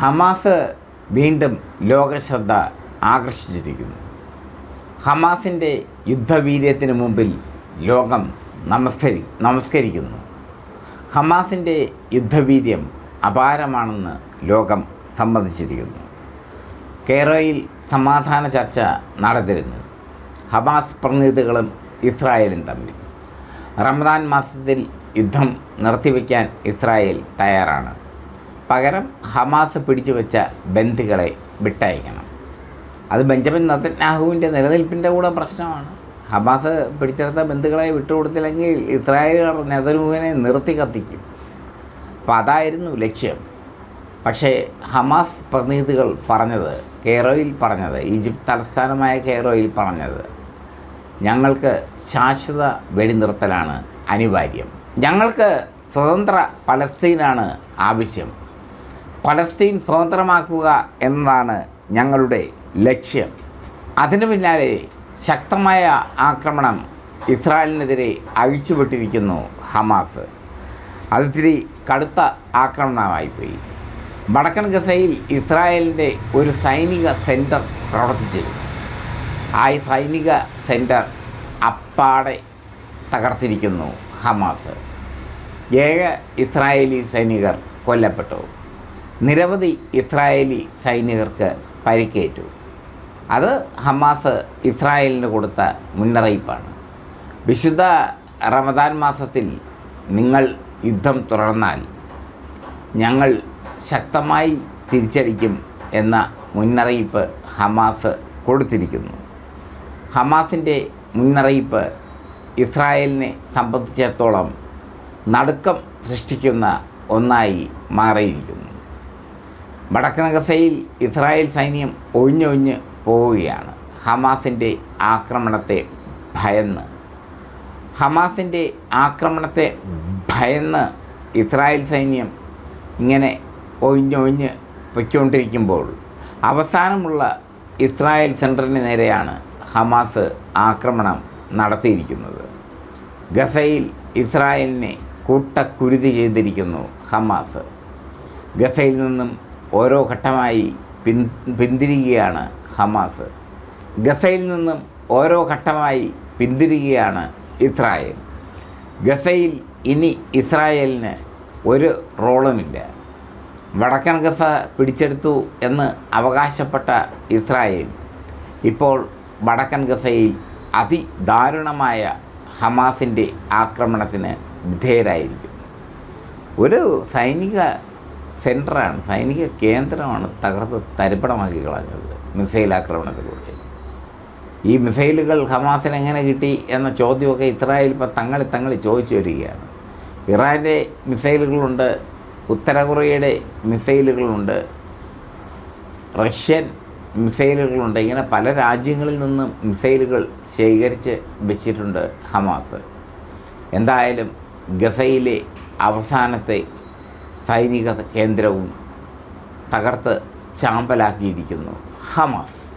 Hamas വീണ്ടും ലോകശ്രദ്ധ ആകർഷിച്ചിരിക്കുന്നു. ഹമാസിന്റെ യുദ്ധവീര്യത്തിന് മുമ്പിൽ ലോകം നമസ്കരി നമസ്കരിക്കുന്നു. ഹമാസിന്റെ യുദ്ധവീര്യം അപാരമാണെന്ന് ലോകം സമ്മതിച്ചിരിക്കുന്നു. കേരളയിൽ സമാധാന ചർച്ച നടന്നിരുന്നു. ഹമാസ് പ്രതിനിധികളും ഇസ്രായേലും തമ്മിൽ. റമദാൻ മാസത്തിൽ യുദ്ധം നിർത്തിവെക്കാൻ ഇസ്രായേൽ തയ്യാറാണ്. പകരം ഹമാസ് പിടിച്ചു വെച്ച ബന്ധുക്കളെ വിട്ടയക്കണം. അത് ബെഞ്ചമിൻ നത്തന്യാഹുവിന്റെ നിലനിൽപ്പിന്റെ കൂടെ പ്രശ്നമാണ്. ഹമാസ് പിടിച്ചെടുത്ത ബന്ധുക്കളെ വിട്ടുകൊടുത്തില്ലെങ്കിൽ ഇസ്രായേലുകാർ നെതന്യാഹുവിനെ നിർത്തി കത്തിക്കും. അപ്പോൾ അതായിരുന്നു ലക്ഷ്യം. പക്ഷേ ഹമാസ് പ്രതിനിധികൾ പറഞ്ഞത് കെയ്റോയിൽ പറഞ്ഞത് ഈജിപ്ത് തലസ്ഥാനമായ കെയ്റോയിൽ പറഞ്ഞത് ഞങ്ങൾക്ക് ശാശ്വത വെടിനിർത്തലാണ് അനിവാര്യം. ഞങ്ങൾക്ക് സ്വതന്ത്ര പലസ്തീനാണ് ആവശ്യം. പലസ്തീൻ സ്വതന്ത്രമാക്കുക എന്നതാണ് ഞങ്ങളുടെ ലക്ഷ്യം. അതിനു പിന്നാലെ ശക്തമായ ആക്രമണം ഇസ്രായേലിനെതിരെ അഴിച്ചുവിട്ടിരിക്കുന്നു ഹമാസ്. അതിരി ഇത്തിരി കടുത്ത ആക്രമണമായിപ്പോയി. വടക്കൻ ഗസയിൽ ഇസ്രായേലിന്റെ ഒരു സൈനിക സെന്റർ പ്രവർത്തിച്ചു ആ സൈനിക സെന്റർ അപ്പാടെ തകർത്തിരിക്കുന്നു ഹമാസ്. ഏഴ് ഇസ്രായേലി സൈനികർ കൊല്ലപ്പെട്ടു. നിരവധി ഇസ്രായേലി സൈനികർക്ക് പരിക്കേറ്റു. അത് ഹമാസ് ഇസ്രായേലിന് കൊടുത്ത മുന്നറിയിപ്പാണ്. വിശുദ്ധ റമദാൻ മാസത്തിൽ നിങ്ങൾ യുദ്ധം തുടർന്നാൽ ഞങ്ങൾ ശക്തമായി തിരിച്ചടിക്കും എന്ന മുന്നറിയിപ്പ് ഹമാസ് കൊടുത്തിരിക്കുന്നു. ഹമാസിന്റെ മുന്നറിയിപ്പ് ഇസ്രായേലിനെ സംബന്ധിച്ചിടത്തോളം നടുക്കം സൃഷ്ടിക്കുന്ന ഒന്നായി മാറിയിരിക്കുന്നു. വടക്കൻ ഗസയിൽ ഇസ്രായേൽ സൈന്യം ഒഴിഞ്ഞൊഴിഞ്ഞ് പോവുകയാണ്. ഹമാസിന്റെ ആക്രമണത്തെ ഭയന്ന്. ഹമാസിന്റെ ആക്രമണത്തെ ഭയന്ന് ഇസ്രായേൽ സൈന്യം ഇങ്ങനെ ഒഴിഞ്ഞൊഴിഞ്ഞ് പൊയ്ക്കൊണ്ടിരിക്കുമ്പോൾ അവസാനമുള്ള ഇസ്രായേൽ സെന്ററിന് നേരെയാണ് ഹമാസ് ആക്രമണം നടത്തിയിരിക്കുന്നത്. ഗസയിൽ ഇസ്രായേലിനെ കൂട്ടക്കുരുതി ചെയ്തിരിക്കുന്നു ഹമാസ്. ഗസയിൽ നിന്നും ഓരോ ഘട്ടമായി പിൻ പിന്തിരിയുകയാണ് ഹമാസ്. ഗസയിൽ നിന്നും ഓരോ ഘട്ടമായി പിന്തിരിയുകയാണ് ഇസ്രായേൽ. ഗസയിൽ ഇനി ഇസ്രായേലിന് ഒരു റോളുമില്ല. വടക്കൻ ഗസ പിടിച്ചെടുത്തു എന്ന് അവകാശപ്പെട്ട ഇസ്രായേൽ ഇപ്പോൾ വടക്കൻ ഗസയിൽ അതിദാരുണമായ ഹമാസിന്റെ ആക്രമണത്തിന് വിധേയരായിരിക്കും ഒരു സൈനിക സെന്ററാണ്. സൈനിക കേന്ദ്രമാണ് തകർത്ത് തരിപ്പണമാക്കി കളഞ്ഞത് മിസൈൽ ആക്രമണത്തിലൂടെ. ഈ മിസൈലുകൾ ഹമാസിന് എങ്ങനെ കിട്ടി എന്ന ചോദ്യമൊക്കെ ഇസ്രായേൽ ഇപ്പോൾ തങ്ങളി തങ്ങളി ചോദിച്ചു വരികയാണ്. ഇറാന്റെ മിസൈലുകളുണ്ട് ഉത്തര കൊറിയയുടെ മിസൈലുകളുണ്ട് റഷ്യൻ മിസൈലുകളുണ്ട്. ഇങ്ങനെ പല രാജ്യങ്ങളിൽ നിന്നും മിസൈലുകൾ ശേഖരിച്ച് വെച്ചിട്ടുണ്ട് ഹമാസ്. എന്തായാലും ഗസയിലെ അവസാനത്തെ സൈനിക കേന്ദ്രവും തകർത്ത് ചാമ്പലാക്കിയിരിക്കുന്നു. ഹമാസ്.